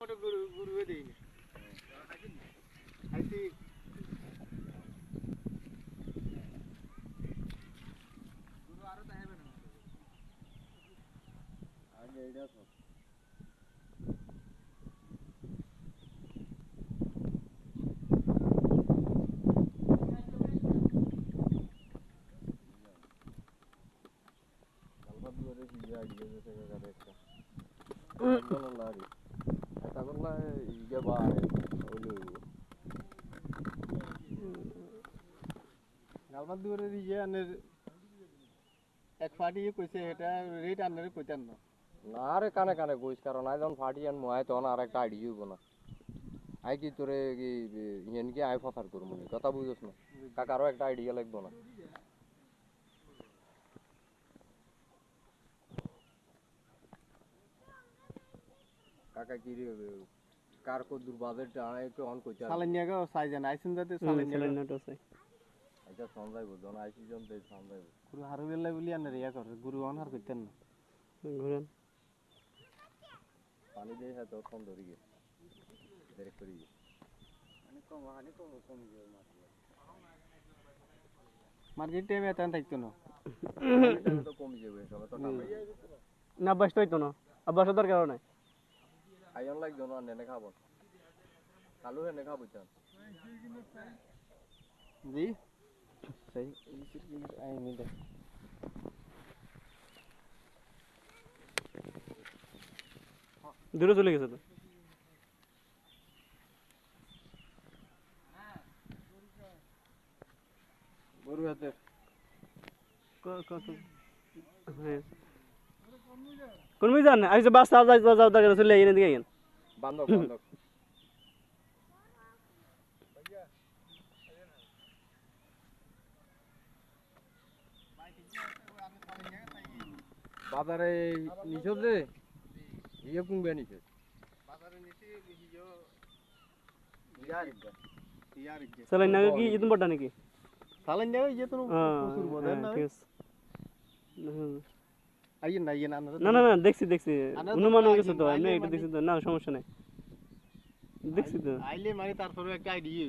ওটা গুরু গুরু হয়ে দেই না আইসি গুরু আরও তাহেবে না আগে এইটা তো কালবাদ করে ইয়ে আইডিয়া যেতে গেছে একটা বলো লারি এটা করলা ওলো গালবাদ দূরে দিয়ে আনের এক ফাটি কইছে এটা রেট আনের কইতান না না রে কানে কানে কইস কারণ আই যখন ফাটি আন মই তখন আর একটা আইডিয়া হইব না আই কি তোরে কি ইয়েন কি আই ফসার করব কথা বুঝছ না কাকারও একটা আইডিয়া লাগবো না কাকা কি রে কার কো দুর্বাজের টানা একটু অন কইতা সালানিয়া গো সাইজেন আইছেন যাতে সালানিয়া এটা সমজাইব জন আইসি জন গুরু বলি আনের ইয়া করে গুরু অন হার কইতান না পানি দিয়ে হ্যাঁ তোর ফোন ধরি গে দেরি করি গে মানে কম হানি কম কম যায় মার্কেট টাইমে এত থাকতো না এটা তো কমে যাবে সবে তো নামে না অভ্যাস তো হইতো না দরকার নাই আইন লাগতো না নেনে খাব। কালু হেনে খাব চান জি? সেই আই দূরে চলে গেছে তো। গরু হাতে। হ্যাঁ কোন মিজান জান আইছে বাস যাও যাও যাও দাঁড়িয়ে চলে আইন দিকে আইন বান্ধব বান্ধব বাজারে নিছর রে ইয়ে কুমবে নিছে বাজারে নিছি হিজো ইয়ার ইয়ার ইজ্জে চলে না কি ইতুন বড় নাকি সালানিয়া ইয়ে তো হ্যাঁ প্রচুর বদল না ঠিক আছে হুম। আইয়েন না আনার না না না দেখছি দেখছি। অনুমান হয়ে গেছে তো আমি মানে- দেখছি তো। না সমস্যা নাই। দেখছি তো। আইলে মানে তারপরে একটা আইডিয়া